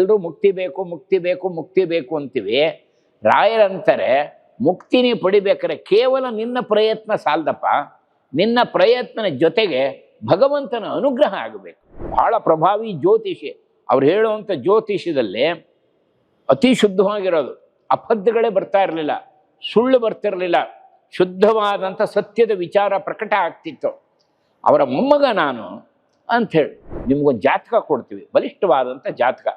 ಎಲ್ಲರೂ ಮುಕ್ತಿ ಬೇಕು ಮುಕ್ತಿ ಬೇಕು ಮುಕ್ತಿ ಬೇಕು ಅಂತೀವಿ. ರಾಯರಂತಾರೆ, ಮುಕ್ತಿನಿ ಪಡಿಬೇಕಾರೆ ಕೇವಲ ನಿನ್ನ ಪ್ರಯತ್ನ ಸಾಲದಪ್ಪ. ನಿನ್ನ ಪ್ರಯತ್ನ ಜೊತೆಗೆ ಭಗವಂತನ ಅನುಗ್ರಹ ಆಗಬೇಕು. ಬಹಳ ಪ್ರಭಾವಿ ಜ್ಯೋತಿಷಿ. ಅವ್ರು ಹೇಳುವಂಥ ಜ್ಯೋತಿಷ್ಯದಲ್ಲಿ ಅತಿ ಶುದ್ಧವಾಗಿರೋದು. ಅಪದ್ಧಗಳೇ ಬರ್ತಾ ಇರಲಿಲ್ಲ, ಸುಳ್ಳು ಬರ್ತಿರಲಿಲ್ಲ, ಶುದ್ಧವಾದಂಥ ಸತ್ಯದ ವಿಚಾರ ಪ್ರಕಟ ಆಗ್ತಿತ್ತು. ಅವರ ಮೊಮ್ಮಗ ನಾನು ಅಂಥೇಳಿ ನಿಮಗೊಂದು ಜಾತಕ ಕೊಡ್ತೀವಿ, ಬಲಿಷ್ಠವಾದಂಥ ಜಾತಕ.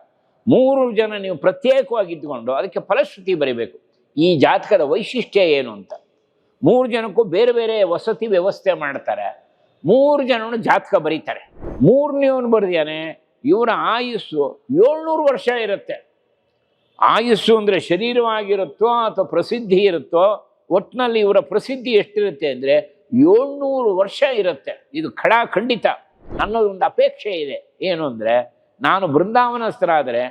ಮೂರು ಜನ ನೀವು ಪ್ರತ್ಯೇಕವಾಗಿ ಇದ್ದುಕೊಂಡು ಅದಕ್ಕೆ ಫಲಶ್ರುತಿ ಬರೀಬೇಕು. ಈ ಜಾತಕದ ವೈಶಿಷ್ಟ್ಯ ಏನು ಅಂತ. ಮೂರು ಜನಕ್ಕೂ ಬೇರೆ ಬೇರೆ ವಸತಿ ವ್ಯವಸ್ಥೆ ಮಾಡ್ತಾರೆ. ಮೂರು ಜನನು ಜಾತಕ ಬರೀತಾರೆ. ಮೂರನೇವನು ಬರೆದಿಯಾನೆ ಇವರ ಆಯುಸ್ಸು ಏಳ್ನೂರು ವರ್ಷ ಇರುತ್ತೆ. ಆಯುಸ್ಸು ಅಂದರೆ ಶರೀರವಾಗಿರುತ್ತೋ ಅಥವಾ ಪ್ರಸಿದ್ಧಿ ಇರುತ್ತೋ ಒಟ್ಟಿನಲ್ಲಿ ಇವರ ಪ್ರಸಿದ್ಧಿ ಎಷ್ಟಿರುತ್ತೆ ಅಂದರೆ ಏಳ್ನೂರು ವರ್ಷ ಇರುತ್ತೆ. ಇದು ಖಡಾ ಖಂಡಿತ ನನ್ನದೊಂದು ಅಪೇಕ್ಷೆ ಇದೆ. ಏನು ಅಂದರೆ ನಾನು ಬೃಂದಾವನಸ್ಥರಾದರೆ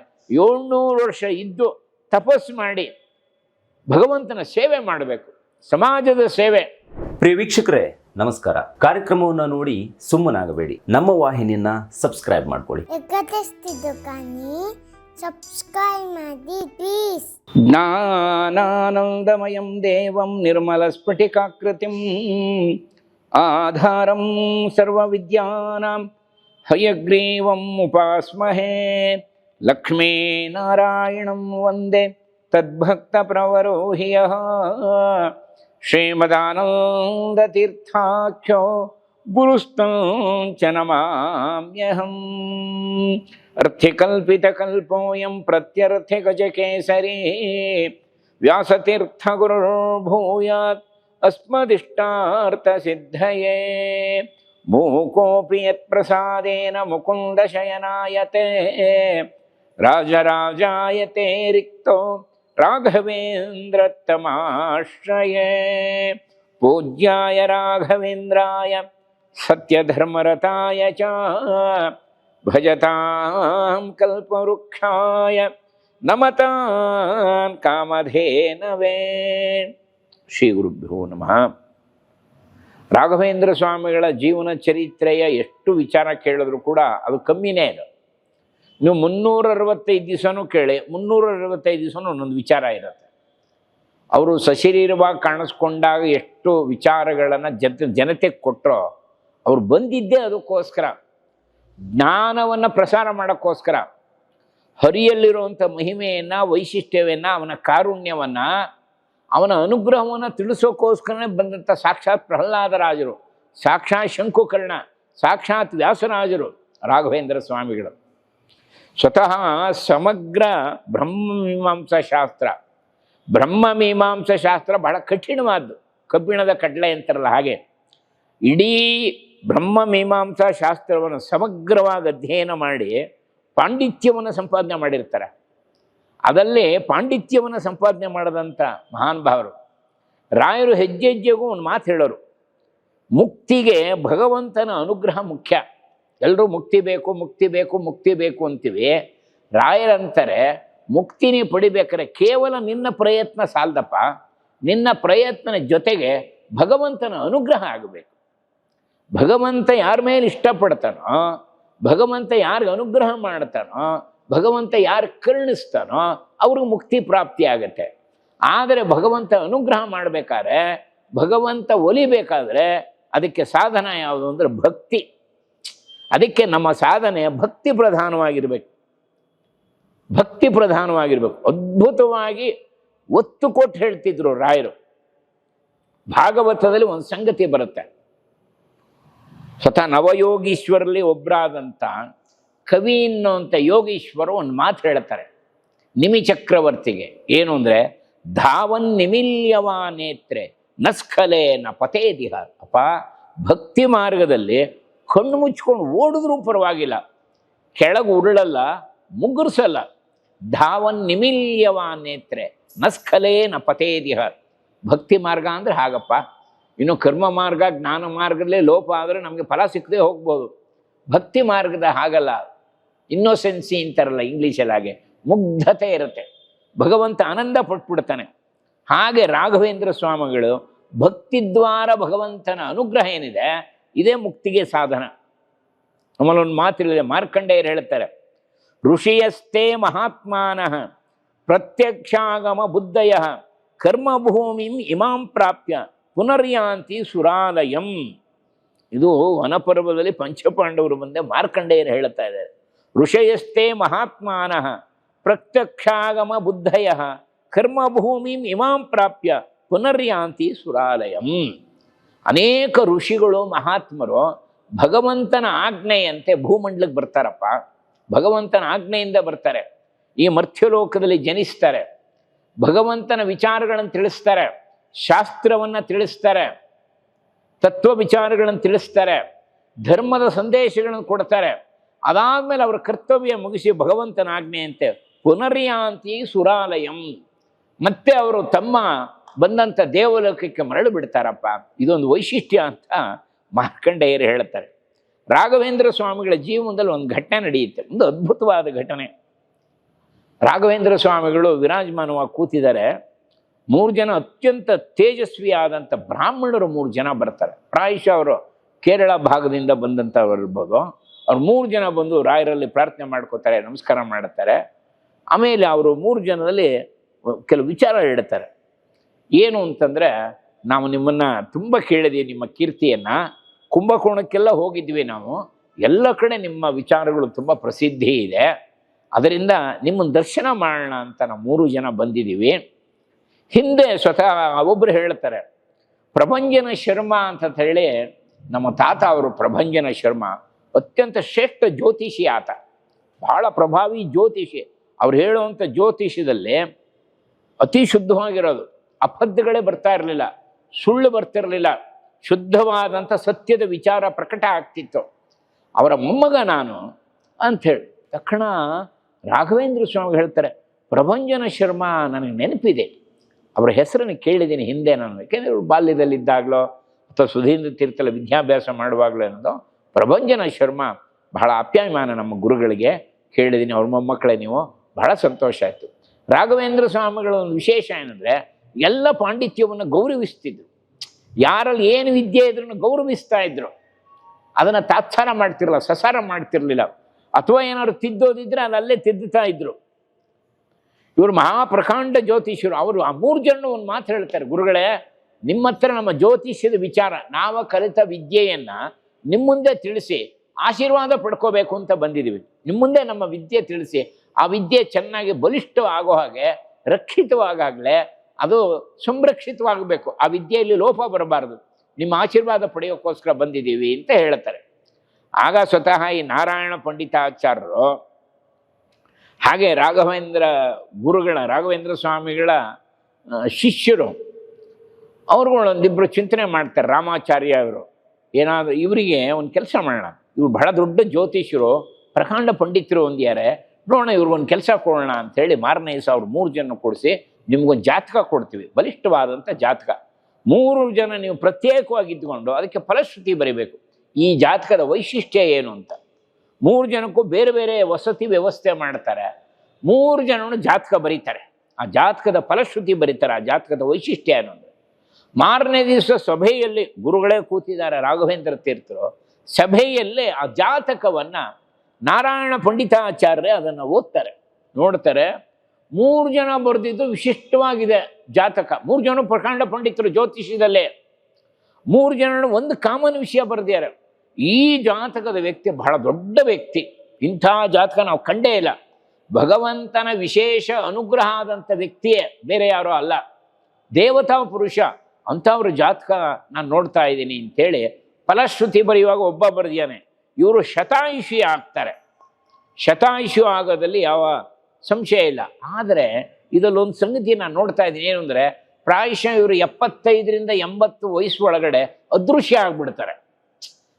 ಏಳ್ನೂರು ವರ್ಷ ಇದ್ದು ತಪಸ್ಸು ಮಾಡಿ ಭಗವಂತನ ಸೇವೆ ಮಾಡಬೇಕು ಸಮಾಜದ ಸೇವೆ. ಪ್ರಿಯ ವೀಕ್ಷಕರೇ ನಮಸ್ಕಾರ. ಕಾರ್ಯಕ್ರಮವನ್ನು ನೋಡಿ ಸುಮ್ಮನಾಗಬೇಡಿ. ನಮ್ಮ ವಾಹಿನಿಯನ್ನ ಸಬ್ಸ್ಕ್ರೈಬ್ ಮಾಡ್ಕೊಳ್ಳಿ. ಎಕತೆಸ್ತಿದ್ದು ದೇವಂ ಸಬ್ಸ್ಕ್ರೈಬ್ ಮಾಡಿ ಪ್ಲೀಸ್ ಜ್ಞಾನಾನಂದಮಯಂ ದೇವಂ ನಿರ್ಮಲಸ್ಫಟಿಕಾಕೃತಿಂ ಆಧಾರಂ ಸರ್ವವಿದ್ಯಾನಾಂ हयग्रीवम् उपास्महे। लक्ष्मीनारायणं वंदे। तद्भक्तप्रवरो हि यः श्रीमदानन्दतीर्थाख्यो गुरुस्तं च नमाम्यहम्। अर्थिकल्पितकल्पोऽयं प्रत्यर्थिगजकेसरी। व्यासतीर्थगुरुर्भूयात् अस्मदिष्टार्थसिद्धये మూకోపి యత్ప్రసాదేన ముకుందశయనాయతే. రాజరాజాయతే రిక్తో రాఘవేంద్రతమాశ్రయే పూజ్యాయ రాఘవేంద్రాయ సత్యధర్మరతాయ చ. భజతాం కల్పవృక్షాయ నమతాం కామధేనవే. శ్రీ గురుభ్యో నమ. ರಾಘವೇಂದ್ರ ಸ್ವಾಮಿಗಳ ಜೀವನ ಚರಿತ್ರೆಯ ಎಷ್ಟು ವಿಚಾರ ಕೇಳಿದ್ರು ಕೂಡ ಅದು ಕಮ್ಮಿನೇ ಅದು. ನೀವು ಮುನ್ನೂರ ಅರವತ್ತೈದು ದಿವಸನೂ ಕೇಳಿ ಮುನ್ನೂರ ಅರವತ್ತೈದು ದಿವಸನೂ ಒಂದೊಂದು ವಿಚಾರ ಇರುತ್ತೆ. ಅವರು ಸಶರೀರವಾಗಿ ಕಾಣಿಸ್ಕೊಂಡಾಗ ಎಷ್ಟು ವಿಚಾರಗಳನ್ನು ಜನ ಜನತೆಗೆ ಕೊಟ್ಟರೋ ಅವ್ರು ಬಂದಿದ್ದೇ ಅದಕ್ಕೋಸ್ಕರ, ಜ್ಞಾನವನ್ನು ಪ್ರಸಾರ ಮಾಡೋಕ್ಕೋಸ್ಕರ, ಹರಿಯಲ್ಲಿರುವಂಥ ಮಹಿಮೆಯನ್ನು, ವೈಶಿಷ್ಟ್ಯವನ್ನು, ಅವನ ಕಾರುಣ್ಯವನ್ನು ಅವನ ಅನುಗ್ರಹವನ್ನು ತಿಳಿಸೋಕ್ಕೋಸ್ಕರನೇ ಬಂದಂಥ ಸಾಕ್ಷಾತ್ ಪ್ರಹ್ಲಾದರಾಜರು ಸಾಕ್ಷಾತ್ ಶಂಕುಕರ್ಣ, ಸಾಕ್ಷಾತ್ ವ್ಯಾಸರಾಜರು, ರಾಘವೇಂದ್ರ ಸ್ವಾಮಿಗಳು. ಸ್ವತಃ ಸಮಗ್ರ ಬ್ರಹ್ಮಮೀಮಾಂಸಾ ಶಾಸ್ತ್ರ ಬ್ರಹ್ಮಮೀಮಾಂಸಾ ಶಾಸ್ತ್ರ ಬಹಳ ಕಠಿಣವಾದ್ದು, ಕಬ್ಬಿಣದ ಕಡಲೆ ಅಂತಾರಲ್ಲ ಹಾಗೆ. ಇಡೀ ಬ್ರಹ್ಮಮೀಮಾಂಸಾ ಶಾಸ್ತ್ರವನ್ನು ಸಮಗ್ರವಾಗಿ ಅಧ್ಯಯನ ಮಾಡಿ ಪಾಂಡಿತ್ಯವನ್ನು ಸಂಪಾದನೆ ಮಾಡಿರ್ತಾರೆ. ಅದಲ್ಲೇ ಪಾಂಡಿತ್ಯವನ್ನು ಸಂಪಾದನೆ ಮಾಡದಂಥ ಮಹಾನ್ ಭಾವರು. ರಾಯರು ಹೆಜ್ಜೆ ಹೆಜ್ಜೆಗೂ ಒಂದು ಮಾತು ಹೇಳೋರು. ಮುಕ್ತಿಗೆ ಭಗವಂತನ ಅನುಗ್ರಹ ಮುಖ್ಯ. ಎಲ್ಲರೂ ಮುಕ್ತಿ ಬೇಕು ಮುಕ್ತಿ ಬೇಕು ಮುಕ್ತಿ ಬೇಕು ಅಂತೀವಿ. ರಾಯರಂತಾರೆ, ಮುಕ್ತಿನಿ ಪಡಿಬೇಕಾದ್ರೆ ಕೇವಲ ನಿನ್ನ ಪ್ರಯತ್ನ ಸಾಲದಪ್ಪ. ನಿನ್ನ ಪ್ರಯತ್ನದ ಜೊತೆಗೆ ಭಗವಂತನ ಅನುಗ್ರಹ ಆಗಬೇಕು. ಭಗವಂತ ಯಾರ ಮೇಲೆ ಇಷ್ಟಪಡ್ತಾನೋ, ಭಗವಂತ ಯಾರಿಗೆ ಅನುಗ್ರಹ ಮಾಡ್ತಾನೋ ಭಗವಂತ ಯಾರು ಕರುಣಿಸ್ತಾನೋ ಅವ್ರಿಗೆ ಮುಕ್ತಿ ಪ್ರಾಪ್ತಿ ಆಗತ್ತೆ. ಆದರೆ ಭಗವಂತ ಅನುಗ್ರಹ ಮಾಡಬೇಕಾದ್ರೆ, ಭಗವಂತ ಒಲಿಬೇಕಾದ್ರೆ ಅದಕ್ಕೆ ಸಾಧನ ಯಾವುದು ಅಂದರೆ ಭಕ್ತಿ. ಅದಕ್ಕೆ ನಮ್ಮ ಸಾಧನೆ ಭಕ್ತಿ ಪ್ರಧಾನವಾಗಿರ್ಬೇಕು. ಭಕ್ತಿ ಪ್ರಧಾನವಾಗಿರ್ಬೇಕು. ಅದ್ಭುತವಾಗಿ ಒತ್ತು ಕೊಟ್ಟು ಹೇಳ್ತಿದ್ರು ರಾಯರು. ಭಾಗವತದಲ್ಲಿ ಒಂದು ಸಂಗತಿ ಬರುತ್ತೆ. ಸ್ವತಃ ನವಯೋಗೀಶ್ವರಲ್ಲಿ ಒಬ್ಬರಾದಂಥ ಕವಿ ಅನ್ನುವಂಥ ಯೋಗೀಶ್ವರ ಒಂದು ಮಾತು ಹೇಳ್ತಾರೆ. ನಿಮಿ ಚಕ್ರವರ್ತಿಗೆ ಏನು ಅಂದರೆ, ಧಾವನ್ ನಿಮಿಲ್ಯವಾ ನೇತ್ರೆ ನಸ್ಖಲೆ ನ ಪತೇದಿಹ ಅಪ್ಪ, ಭಕ್ತಿ ಮಾರ್ಗದಲ್ಲಿ ಕಣ್ಣು ಮುಚ್ಕೊಂಡು ಓಡಿದ್ರೂ ಪರವಾಗಿಲ್ಲ. ಕೆಳಗೆ ಉರುಳಲ್ಲ, ಮುಗುರ್ಸಲ್ಲ. ಧಾವನ್ ನಿಮಿಲ್ಯವಾ ನೇತ್ರೆ ನಸ್ಖಲೇ ನ ಪತೇದಿಹ ಭಕ್ತಿ ಮಾರ್ಗ ಅಂದರೆ ಹಾಗಪ್ಪ. ಇನ್ನು ಕರ್ಮ ಮಾರ್ಗ, ಜ್ಞಾನ ಮಾರ್ಗದಲ್ಲೇ ಲೋಪ ಆದರೆ ನಮಗೆ ಫಲ ಸಿಕ್ಕದೆ ಹೋಗ್ಬೋದು. ಭಕ್ತಿ ಮಾರ್ಗದ ಹಾಗಲ್ಲ. ಇನ್ನೋಸೆನ್ಸಿ ಅಂತಾರಲ್ಲ ಇಂಗ್ಲೀಷಲ್ಲಿ ಹಾಗೆ ಮುಗ್ಧತೆ ಇರುತ್ತೆ. ಭಗವಂತ ಆನಂದ ಪಟ್ಬಿಡ್ತಾನೆ. ಹಾಗೆ ರಾಘವೇಂದ್ರ ಸ್ವಾಮಿಗಳು ಭಕ್ತಿದ್ವಾರ ಭಗವಂತನ ಅನುಗ್ರಹ ಏನಿದೆ, ಇದೇ ಮುಕ್ತಿಗೆ ಸಾಧನ. ಆಮೇಲೆ ಒಂದು ಮಾತಿದೆ ಮಾರ್ಕಂಡೇಯರು ಹೇಳ್ತಾರೆ, ಋಷಿಯಸ್ಥೇ ಮಹಾತ್ಮಾನಃ, ಪ್ರತ್ಯಕ್ಷಾಗಮ ಬುದ್ಧಯ, ಕರ್ಮಭೂಮಿಂ ಇಮಾಂ ಪ್ರಾಪ್ಯ, ಪುನರ್ಯಾಂತಿ ಸುರಾಲಯಂ. ಇದು ವನಪರ್ವದಲ್ಲಿ ಪಂಚಪಾಂಡವರು ಮುಂದೆ ಮಾರ್ಕಂಡೇಯರು ಹೇಳುತ್ತಾ ಇದ್ದಾರೆ. ಋಷಯಸ್ತೆ ಮಹಾತ್ಮಾನಃ ಪ್ರತ್ಯಕ್ಷಾಗಮ ಬುದ್ಧಯ ಕರ್ಮಭೂಮಿ ಇಮಾಂ ಪ್ರಾಪ್ಯ ಪುನರ್ಯಾಂತಿ ಸುರಾಲಯಂ. ಅನೇಕ ಋಷಿಗಳು ಮಹಾತ್ಮರು ಭಗವಂತನ ಆಜ್ಞೆಯಂತೆ ಭೂಮಂಡಲಕ್ಕೆ ಬರ್ತಾರಪ್ಪ. ಭಗವಂತನ ಆಜ್ಞೆಯಿಂದ ಬರ್ತಾರೆ. ಈ ಮರ್ಥ್ಯಲೋಕದಲ್ಲಿ ಜನಿಸ್ತಾರೆ. ಭಗವಂತನ ವಿಚಾರಗಳನ್ನು ತಿಳಿಸ್ತಾರೆ. ಶಾಸ್ತ್ರವನ್ನು ತಿಳಿಸ್ತಾರೆ. ತತ್ವ ವಿಚಾರಗಳನ್ನು ತಿಳಿಸ್ತಾರೆ. ಧರ್ಮದ ಸಂದೇಶಗಳನ್ನು ಕೊಡ್ತಾರೆ. ಅದಾದ್ಮೇಲೆ ಅವರ ಕರ್ತವ್ಯ ಮುಗಿಸಿ ಭಗವಂತನ ಆಜ್ಞೆಯಂತೆ ಪುನರ್ಯಾಂತಿ ಸುರಾಲಯಂ. ಮತ್ತೆ ಅವರು ತಮ್ಮ ಬಂದಂಥ ದೇವಲೋಕಕ್ಕೆ ಮರಳು ಬಿಡ್ತಾರಪ್ಪ. ಇದೊಂದು ವೈಶಿಷ್ಟ್ಯ ಅಂತ ಮಾರ್ಕಂಡೇಯರು ಹೇಳ್ತಾರೆ. ರಾಘವೇಂದ್ರ ಸ್ವಾಮಿಗಳ ಜೀವನದಲ್ಲಿ ಒಂದು ಘಟನೆ ನಡೆಯುತ್ತೆ. ಒಂದು ಅದ್ಭುತವಾದ ಘಟನೆ. ರಾಘವೇಂದ್ರ ಸ್ವಾಮಿಗಳು ವಿರಾಜಮಾನವಾಗಿ ಕೂತಿದ್ದಾರೆ. ಮೂರು ಜನ ಅತ್ಯಂತ ತೇಜಸ್ವಿಯಾದಂಥ ಬ್ರಾಹ್ಮಣರು ಮೂರು ಜನ ಬರ್ತಾರೆ. ಪ್ರಾಯಶಃ ಅವರು ಕೇರಳ ಭಾಗದಿಂದ ಬಂದಂಥವ್ರು ಇರ್ಬೋದು ಅವ್ರು ಮೂರು ಜನ ಬಂದು ರಾಯರಲ್ಲಿ ಪ್ರಾರ್ಥನೆ ಮಾಡ್ಕೋತಾರೆ, ನಮಸ್ಕಾರ ಮಾಡುತ್ತಾರೆ ಆಮೇಲೆ ಅವರು ಮೂರು ಜನದಲ್ಲಿ ಕೆಲವು ವಿಚಾರ ಹೇಳ್ತಾರೆ. ಏನು ಅಂತಂದರೆ, ನಾವು ನಿಮ್ಮನ್ನು ತುಂಬ ಕೇಳಿದೆ ನಿಮ್ಮ ಕೀರ್ತಿಯನ್ನು. ಕುಂಭಕೋಣಕ್ಕೆಲ್ಲ ಹೋಗಿದ್ವಿ ನಾವು. ಎಲ್ಲ ಕಡೆ ನಿಮ್ಮ ವಿಚಾರಗಳು ತುಂಬ ಪ್ರಸಿದ್ಧಿ ಇದೆ. ಅದರಿಂದ ನಿಮ್ಮನ್ನು ದರ್ಶನ ಮಾಡೋಣ ಅಂತ ನಾವು ಮೂರು ಜನ ಬಂದಿದ್ದೀವಿ. ಹಿಂದೆ ಸ್ವತಃ ಒಬ್ಬರು ಹೇಳ್ತಾರೆ, ಪ್ರಭಂಜನ ಶರ್ಮ ಅಂತ ಹೇಳಿ ನಮ್ಮ ತಾತ ಅವರು ಪ್ರಭಂಜನ ಶರ್ಮ. ಅತ್ಯಂತ ಶ್ರೇಷ್ಠ ಜ್ಯೋತಿಷಿ ಆತ. ಬಹಳ ಪ್ರಭಾವಿ ಜ್ಯೋತಿಷಿ. ಅವ್ರು ಹೇಳುವಂಥ ಜ್ಯೋತಿಷದಲ್ಲಿ ಅತಿ ಶುದ್ಧವಾಗಿರೋದು. ಅಪದ್ಧಗಳೇ ಬರ್ತಾ ಇರಲಿಲ್ಲ. ಸುಳ್ಳು ಬರ್ತಿರಲಿಲ್ಲ. ಶುದ್ಧವಾದಂಥ ಸತ್ಯದ ವಿಚಾರ ಪ್ರಕಟ ಆಗ್ತಿತ್ತು. ಅವರ ಮೊಮ್ಮಗ ನಾನು ಅಂಥೇಳಿ ತಕ್ಷಣ ರಾಘವೇಂದ್ರ ಸ್ವಾಮಿ ಹೇಳ್ತಾರೆ, ಪ್ರಭಂಜನ ಶರ್ಮಾ ನನಗೆ ನೆನಪಿದೆ. ಅವರ ಹೆಸರನ್ನು ಕೇಳಿದ್ದೀನಿ ಹಿಂದೆ ನಾನು. ಯಾಕೆಂದರೆ ಬಾಲ್ಯದಲ್ಲಿದ್ದಾಗಲೋ ಅಥವಾ ಸುಧೀಂದ್ರ ತೀರ್ಥಲ ವಿದ್ಯಾಭ್ಯಾಸ ಮಾಡುವಾಗಲೋ ಅನ್ನೋದು ಪ್ರಭಂಜನ ಶರ್ಮಾ ಬಹಳ ಅಪ್ಯಾಯಮಾನ ನಮ್ಮ ಗುರುಗಳಿಗೆ ಹೇಳಿದ್ದೀನಿ. ಅವ್ರ ಮೊಮ್ಮಕ್ಕಳೇ ನೀವು. ಬಹಳ ಸಂತೋಷ ಆಯಿತು. ರಾಘವೇಂದ್ರ ಸ್ವಾಮಿಗಳ ಒಂದು ವಿಶೇಷ ಏನಂದರೆ, ಎಲ್ಲ ಪಾಂಡಿತ್ಯವನ್ನು ಗೌರವಿಸ್ತಿದ್ರು. ಯಾರಲ್ಲಿ ಏನು ವಿದ್ಯೆ ಇದ್ರೂ ಗೌರವಿಸ್ತಾ ಇದ್ರು. ಅದನ್ನು ತಾತ್ಸಾರ ಮಾಡ್ತಿರಲಿಲ್ಲ, ಸಸಾರ ಮಾಡ್ತಿರಲಿಲ್ಲ. ಅಥವಾ ಏನಾದ್ರು ತಿದ್ದೋದಿದ್ರೆ ಅದು ಅಲ್ಲೇ ತಿದ್ದುತ್ತಾ ಇದ್ರು. ಇವರು ಮಹಾಪ್ರಕಾಂಡ ಜ್ಯೋತಿಷ್ಯರು. ಅವರು ಆ ಮೂರು ಜನ ಒಂದು ಮಾತು ಹೇಳ್ತಾರೆ, ಗುರುಗಳೇ ನಿಮ್ಮ ಹತ್ರ ನಮ್ಮ ಜ್ಯೋತಿಷ್ಯದ ವಿಚಾರ, ನಾವು ಕಲಿತ ವಿದ್ಯೆಯನ್ನ ನಿಮ್ಮ ಮುಂದೆ ತಿಳಿಸಿ, ಆಶೀರ್ವಾದ ಪಡ್ಕೋಬೇಕು ಅಂತ ಬಂದಿದ್ದೀವಿ ನಿಮ್ಮ ಮುಂದೆ ನಮ್ಮ ವಿದ್ಯೆ ತಿಳಿಸಿ, ಆ ವಿದ್ಯೆ ಚೆನ್ನಾಗಿ ಬಲಿಷ್ಠ ಆಗೋ ಹಾಗೆ ರಕ್ಷಿತವಾಗಲೇ ಅದು ಸಂರಕ್ಷಿತವಾಗಬೇಕು. ಆ ವಿದ್ಯೆಯಲ್ಲಿ ಲೋಪ ಬರಬಾರದು. ನಿಮ್ಮ ಆಶೀರ್ವಾದ ಪಡೆಯೋಕ್ಕೋಸ್ಕರ ಬಂದಿದ್ದೀವಿ ಅಂತ ಹೇಳ್ತಾರೆ. ಆಗ ಸ್ವತಃ ಈ ನಾರಾಯಣ ಪಂಡಿತಾಚಾರ್ಯರು, ಹಾಗೆ ರಾಘವೇಂದ್ರ ಗುರುಗಳ, ರಾಘವೇಂದ್ರ ಸ್ವಾಮಿಗಳ ಶಿಷ್ಯರು ಅವ್ರುಗಳೊಂದಿಬ್ಬರು ಚಿಂತನೆ ಮಾಡ್ತಾರೆ, ರಾಮಾಚಾರ್ಯ ಅವರು. ಏನಾದರೂ ಇವರಿಗೆ ಒಂದು ಕೆಲಸ ಮಾಡೋಣ. ಇವ್ರು ಬಹಳ ದೊಡ್ಡ ಜ್ಯೋತಿಷರು ಪ್ರಕಾಂಡ ಪಂಡಿತರು ಒಂದ್ಯಾರೆ ನೋಡೋಣ ಇವ್ರಿಗೊಂದು ಕೆಲಸ ಕೊಡೋಣ ಅಂಥೇಳಿ ಮಾರನೇ ದಿವಸ ಅವ್ರು ಮೂರು ಜನ ಕೊಡಿಸಿ ನಿಮ್ಗೊಂದು ಜಾತಕ ಕೊಡ್ತೀವಿ ಬಲಿಷ್ಠವಾದಂಥ ಜಾತಕ. ಮೂರು ಜನ ನೀವು ಪ್ರತ್ಯೇಕವಾಗಿ ಇದ್ದುಕೊಂಡು ಅದಕ್ಕೆ ಫಲಶ್ರುತಿ ಬರೀಬೇಕು. ಈ ಜಾತಕದ ವೈಶಿಷ್ಟ್ಯ ಏನು ಅಂತ. ಮೂರು ಜನಕ್ಕೂ ಬೇರೆ ಬೇರೆ ವಸತಿ ವ್ಯವಸ್ಥೆ ಮಾಡ್ತಾರೆ. ಮೂರು ಜನನು ಜಾತಕ ಬರೀತಾರೆ. ಆ ಜಾತಕದ ಫಲಶ್ರುತಿ ಬರೀತಾರೆ, ಆ ಜಾತಕದ ವೈಶಿಷ್ಟ್ಯ ಏನು ಅಂದರೆ ಮಾರನೇ ದಿವಸ ಸಭೆಯಲ್ಲಿ ಗುರುಗಳೇ ಕೂತಿದ್ದಾರೆ, ರಾಘವೇಂದ್ರ ತೀರ್ಥರು. ಸಭೆಯಲ್ಲೇ ಆ ಜಾತಕವನ್ನು ನಾರಾಯಣ ಪಂಡಿತಾಚಾರ್ಯರೇ ಅದನ್ನು ಓದ್ತಾರೆ. ನೋಡ್ತಾರೆ, ಮೂರು ಜನ ಬರೆದಿದ್ದು ವಿಶಿಷ್ಟವಾಗಿದೆ ಜಾತಕ. ಮೂರು ಜನ ಪ್ರಕಾಂಡ ಪಂಡಿತರು ಜ್ಯೋತಿಷ್ಯದಲ್ಲೇ ಮೂರು ಜನ ಒಂದು ಕಾಮನ್ ವಿಷಯ ಬರೆದಿದ್ದಾರೆ. ಈ ಜಾತಕದ ವ್ಯಕ್ತಿ ಬಹಳ ದೊಡ್ಡ ವ್ಯಕ್ತಿ. ಇಂಥ ಜಾತಕ ನಾವು ಕಂಡೇ ಇಲ್ಲ. ಭಗವಂತನ ವಿಶೇಷ ಅನುಗ್ರಹ ಆದಂಥ ವ್ಯಕ್ತಿಯೇ, ಬೇರೆ ಯಾರೋ ಅಲ್ಲ. ದೇವತಾ ಪುರುಷ. ಅಂಥವ್ರ ಜಾತಕ ನಾನು ನೋಡ್ತಾ ಇದ್ದೀನಿ ಅಂತೇಳಿ ಫಲಶ್ರುತಿ ಬರೆಯುವಾಗ ಒಬ್ಬ ಬರೆದಿಯಾನೆ ಇವರು ಶತಾಯುಷಿ ಆಗ್ತಾರೆ. ಶತಾಯುಷಿ ಆಗೋದಲ್ಲಿ ಯಾವ ಸಂಶಯ ಇಲ್ಲ. ಆದರೆ ಇದರಲ್ಲೊಂದು ಸಂಗತಿ ನಾನು ನೋಡ್ತಾ ಇದ್ದೀನಿ. ಏನು ಅಂದರೆ ಪ್ರಾಯಶಃ ಇವರು ಎಪ್ಪತ್ತೈದರಿಂದ ಎಂಬತ್ತು ವಯಸ್ಸು ಒಳಗಡೆ ಅದೃಶ್ಯ ಆಗಿಬಿಡ್ತಾರೆ.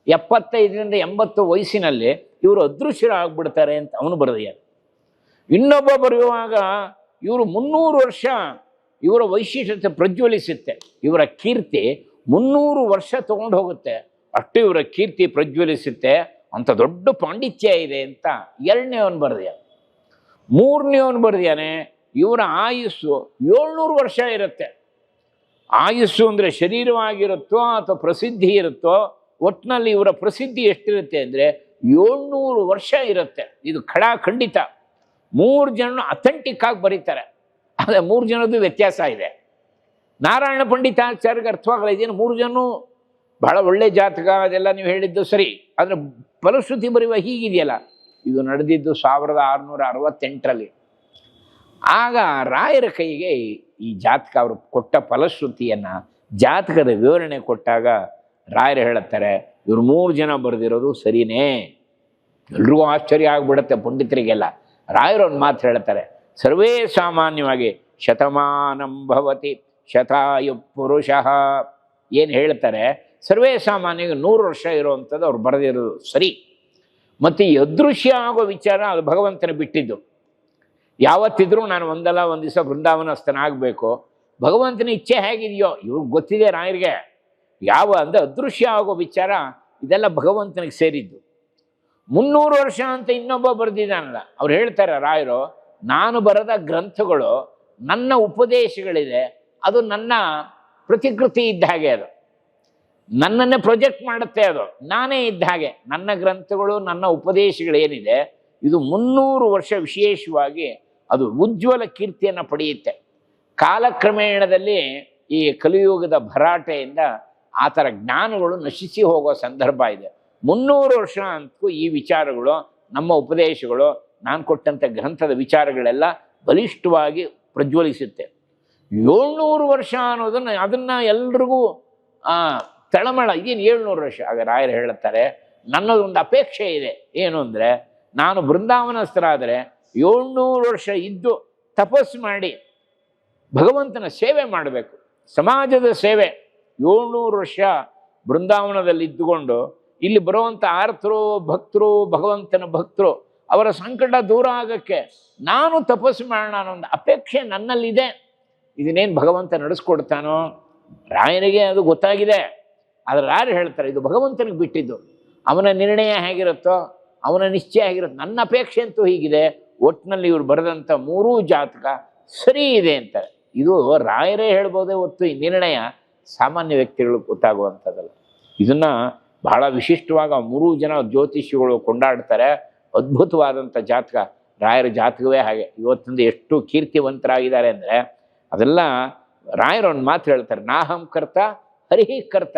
ಎಪ್ಪತ್ತೈದರಿಂದ ಎಂಬತ್ತು ವಯಸ್ಸಿನಲ್ಲಿ ಇವರು ಅದೃಶ್ಯರಾಗ್ಬಿಡ್ತಾರೆ ಅಂತ ಅವನು ಬರೆದಿಯಾನೆ ಇನ್ನೊಬ್ಬ ಬರೆಯುವಾಗ ಇವರು ಮುನ್ನೂರು ವರ್ಷ ಇವರ ವೈಶಿಷ್ಟ್ಯತೆ ಪ್ರಜ್ವಲಿಸುತ್ತೆ. ಇವರ ಕೀರ್ತಿ ಮುನ್ನೂರು ವರ್ಷ ತಗೊಂಡು ಹೋಗುತ್ತೆ. ಅಷ್ಟು ಇವರ ಕೀರ್ತಿ ಪ್ರಜ್ವಲಿಸುತ್ತೆ. ಅಂತ ದೊಡ್ಡ ಪಾಂಡಿತ್ಯ ಇದೆ ಅಂತ ಎರಡನೇವನು ಮೂರನೇ ಮೂರನೇವನು ಬರೆದಿಯಾನೆ, ಇವರ ಆಯುಸ್ಸು ಏಳ್ನೂರು ವರ್ಷ ಇರುತ್ತೆ. ಆಯುಸ್ಸು ಅಂದರೆ ಶರೀರವಾಗಿರುತ್ತೋ ಅಥವಾ ಪ್ರಸಿದ್ಧಿ ಇರುತ್ತೋ ಒಟ್ಟಿನಲ್ಲಿ ಇವರ ಪ್ರಸಿದ್ಧಿ ಎಷ್ಟಿರುತ್ತೆ ಅಂದರೆ ಏಳ್ನೂರು ವರ್ಷ ಇರುತ್ತೆ. ಇದು ಖಡಾ ಖಂಡಿತ ಮೂರು ಜನ ಅಥೆಂಟಿಕ್ ಆಗಿ ಬರೀತಾರೆ. ಅದೇ ಮೂರು ಜನದ್ದು ವ್ಯತ್ಯಾಸ ಇದೆ. ನಾರಾಯಣ ಪಂಡಿತಾಚಾರ್ಯಗೆ ಅರ್ಥವಾಗಲಿದ್ದೇನು ಮೂರು ಜನ ಬಹಳ ಒಳ್ಳೆ ಜಾತಕ, ಅದೆಲ್ಲ ನೀವು ಹೇಳಿದ್ದು ಸರಿ. ಆದರೆ ಫಲಶ್ರುತಿ ಬರೆಯುವ ಹೀಗಿದೆಯಲ್ಲ, ಇದು ನಡೆದಿದ್ದು ಸಾವಿರದ ಆರುನೂರ ಅರವತ್ತೆಂಟರಲ್ಲಿ. ಆಗ ರಾಯರ ಕೈಗೆ ಈ- ಈ ಜಾತಕ ಅವರು ಕೊಟ್ಟ ಫಲಶ್ರುತಿಯನ್ನು ಜಾತಕದ ವಿವರಣೆ ಕೊಟ್ಟಾಗ ರಾಯರು ಹೇಳುತ್ತಾರೆ, ಇವರು ಮೂರು ಜನ ಬರೆದಿರೋದು ಸರಿನೇ. ಎಲ್ರಿಗೂ ಆಶ್ಚರ್ಯ ಆಗಿಬಿಡುತ್ತೆ ಪಂಡಿತರಿಗೆಲ್ಲ. ರಾಯರು ಒಂದು ಮಾತು ಹೇಳ್ತಾರೆ ಸರ್ವೇ ಸಾಮಾನ್ಯವಾಗಿ ಶತಮಾನಂ ಭವತಿ ಶತಾಯು ಪುರುಷ. ಏನು ಹೇಳ್ತಾರೆ? ಸರ್ವೇ ಸಾಮಾನ್ಯವಾಗಿ ನೂರು ವರ್ಷ ಇರುವಂಥದ್ದು ಅವ್ರು ಬರೆದಿರೋದು ಸರಿ. ಮತ್ತು ಅದೃಶ್ಯ ಆಗೋ ವಿಚಾರ ಅದು ಭಗವಂತನ ಬಿಟ್ಟಿದ್ದು. ಯಾವತ್ತಿದ್ರೂ ನಾನು ಒಂದಲ್ಲ, ಒಂದು ದಿವಸ ಬೃಂದಾವನಸ್ಥನಾಗಬೇಕು. ಭಗವಂತನ ಇಚ್ಛೆ ಹೇಗಿದೆಯೋ, ಇವ್ರಿಗೆ ಗೊತ್ತಿದೆ ರಾಯರಿಗೆ ಯಾವ ಅಂದರೆ ಅದೃಶ್ಯ ಆಗೋ ವಿಚಾರ ಇದೆಲ್ಲ ಭಗವಂತನಿಗೆ ಸೇರಿದ್ದು. ಮುನ್ನೂರು ವರ್ಷ ಅಂತ ಇನ್ನೊಬ್ಬ ಬರೆದಿದ್ದಾನಲ್ಲ, ಅವ್ರು ಹೇಳ್ತಾರೆ ರಾಯರು ನಾನು ಬರೆದ ಗ್ರಂಥಗಳು ನನ್ನ ಉಪದೇಶಗಳಿದೆ, ಅದು ನನ್ನ ಪ್ರತಿಕೃತಿ ಇದ್ದ ಹಾಗೆ ಅದು. ನನ್ನನ್ನೇ ಪ್ರೊಜೆಕ್ಟ್ ಮಾಡುತ್ತೆ ಅದು. ನಾನೇ ಇದ್ದ ಹಾಗೆ. ನನ್ನ ಗ್ರಂಥಗಳು, ನನ್ನ ಉಪದೇಶಗಳೇನಿದೆ, ಇದು ಮುನ್ನೂರು ವರ್ಷ ವಿಶೇಷವಾಗಿ ಅದು ಉಜ್ವಲ ಕೀರ್ತಿಯನ್ನು ಪಡೆಯುತ್ತೆ. ಕಾಲಕ್ರಮೇಣದಲ್ಲಿ ಈ ಕಲಿಯುಗದ ಭರಾಟೆಯಿಂದ ಆ ಥರ ಜ್ಞಾನಗಳು ನಶಿಸಿ ಹೋಗೋ ಸಂದರ್ಭ ಇದೆ. ಮುನ್ನೂರು ವರ್ಷ ಅಂತೂ ಈ ವಿಚಾರಗಳು, ನಮ್ಮ ಉಪದೇಶಗಳು ನಾನು ಕೊಟ್ಟಂಥ ಗ್ರಂಥದ ವಿಚಾರಗಳೆಲ್ಲ ಬಲಿಷ್ಠವಾಗಿ ಪ್ರಜ್ವಲಿಸುತ್ತೆ. ಏಳ್ನೂರು ವರ್ಷ ಅನ್ನೋದನ್ನು ಅದನ್ನು ಎಲ್ರಿಗೂ ತಳಮಳ ಏನು ಏಳ್ನೂರು ವರ್ಷ? ಆಗ ರಾಯರು ಹೇಳುತ್ತಾರೆ, ನನ್ನದೊಂದು ಅಪೇಕ್ಷೆ ಇದೆ. ಏನು ಅಂದರೆ, ನಾನು ಬೃಂದಾವನಸ್ಥರಾದರೆ ಏಳ್ನೂರು ವರ್ಷ ಇದ್ದು ತಪಸ್ಸು ಮಾಡಿ ಭಗವಂತನ ಸೇವೆ ಮಾಡಬೇಕು. ಸಮಾಜದ ಸೇವೆ. ಏಳ್ನೂರು ವರ್ಷ ಬೃಂದಾವನದಲ್ಲಿ ಇದ್ದುಕೊಂಡು ಇಲ್ಲಿ ಬರುವಂಥ ಆರ್ತರು ಭಕ್ತರು ಭಗವಂತನ ಭಕ್ತರು ಅವರ ಸಂಕಟ ದೂರ ಆಗಕ್ಕೆ ನಾನು ತಪಸ್ಸು ಮಾಡೋಣ ಅನ್ನೋ ಒಂದು ಅಪೇಕ್ಷೆ ನನ್ನಲ್ಲಿದೆ. ಇದನ್ನೇನು ಭಗವಂತ ನಡೆಸ್ಕೊಡ್ತಾನೋ? ರಾಯನಿಗೆ ಅದು ಗೊತ್ತಾಗಿದೆ. ಆದರೆ ರಾಯರು ಹೇಳ್ತಾರೆ, ಇದು ಭಗವಂತನಿಗೆ ಬಿಟ್ಟಿದ್ದು. ಅವನ ನಿರ್ಣಯ ಹೇಗಿರುತ್ತೋ, ಅವನ ನಿಶ್ಚಯ ಹೇಗಿರುತ್ತೆ, ನನ್ನ ಅಪೇಕ್ಷೆ ಅಂತೂ ಹೀಗಿದೆ. ಒಟ್ಟಿನಲ್ಲಿ ಇವ್ರು ಬರೆದಂಥ ಮೂರೂ ಜಾತಕ ಸರಿ ಇದೆ ಅಂತಾರೆ. ಇದು ರಾಯರೇ ಹೇಳ್ಬೋದೇ ಹೊತ್ತು ಈ ನಿರ್ಣಯ ಸಾಮಾನ್ಯ ವ್ಯಕ್ತಿಗಳು ಗೊತ್ತಾಗುವಂಥದ್ದಲ್ಲ. ಇದನ್ನ ಬಹಳ ವಿಶಿಷ್ಟವಾಗಿ ಆ ಮೂರೂ ಜನ ಜ್ಯೋತಿಷಿಗಳು ಕೊಂಡಾಡ್ತಾರೆ. ಅದ್ಭುತವಾದಂಥ ಜಾತಕ. ರಾಯರ ಜಾತಕವೇ ಹಾಗೆ. ಇವತ್ತಿಂದ ಎಷ್ಟು ಕೀರ್ತಿವಂತರಾಗಿದ್ದಾರೆ ಅಂದರೆ, ಅದೆಲ್ಲ ರಾಯರು ಮಾತು ಹೇಳ್ತಾರೆ, ನಾಹಂ ಕರ್ತ, ಹರಿಹಿ ಕರ್ತ.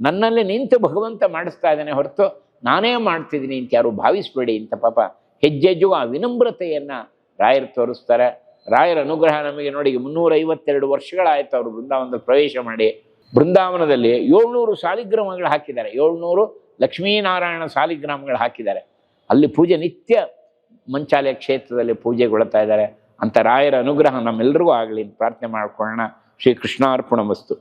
ನನ್ನಲ್ಲಿ ನಿಂತು ಭಗವಂತ ಮಾಡಿಸ್ತಾ ಇದ್ದಾನೆ ಹೊರತು ನಾನೇ ಮಾಡ್ತಿದ್ದೀನಿ ಅಂತ ಯಾರು ಭಾವಿಸ್ಬೇಡಿ ಅಂತ ಪಾಪ ಹೆಜ್ಜೆಜ್ಜು ಆ ವಿನಮ್ರತೆಯನ್ನು ರಾಯರು ತೋರಿಸ್ತಾರೆ. ರಾಯರ ಅನುಗ್ರಹ ನಮಗೆ ನೋಡಿ ಮುನ್ನೂರೈವತ್ತೆರಡು ವರ್ಷಗಳಾಯಿತು ಅವರು ಬೃಂದಾವನದ ಪ್ರವೇಶ ಮಾಡಿ. ಬೃಂದಾವನದಲ್ಲಿ ಏಳ್ನೂರು ಸಾಲಿಗ್ರಾಮಗಳು ಹಾಕಿದ್ದಾರೆ. ಏಳ್ನೂರು ಲಕ್ಷ್ಮೀನಾರಾಯಣ ಸಾಲಿಗ್ರಾಮಗಳು ಹಾಕಿದ್ದಾರೆ. ಅಲ್ಲಿ ಪೂಜೆ ನಿತ್ಯ ಮಂಚಾಲಯ ಕ್ಷೇತ್ರದಲ್ಲಿ ಪೂಜೆಗೊಳ್ತಾ ಇದ್ದಾರೆ. ಅಂತ ರಾಯರ ಅನುಗ್ರಹ ನಮ್ಮೆಲ್ಲರಿಗೂ ಆಗಲಿ ಪ್ರಾರ್ಥನೆ ಮಾಡ್ಕೊಳ್ಳೋಣ. ಶ್ರೀ ಕೃಷ್ಣಾರ್ಪಣ ವಸ್ತು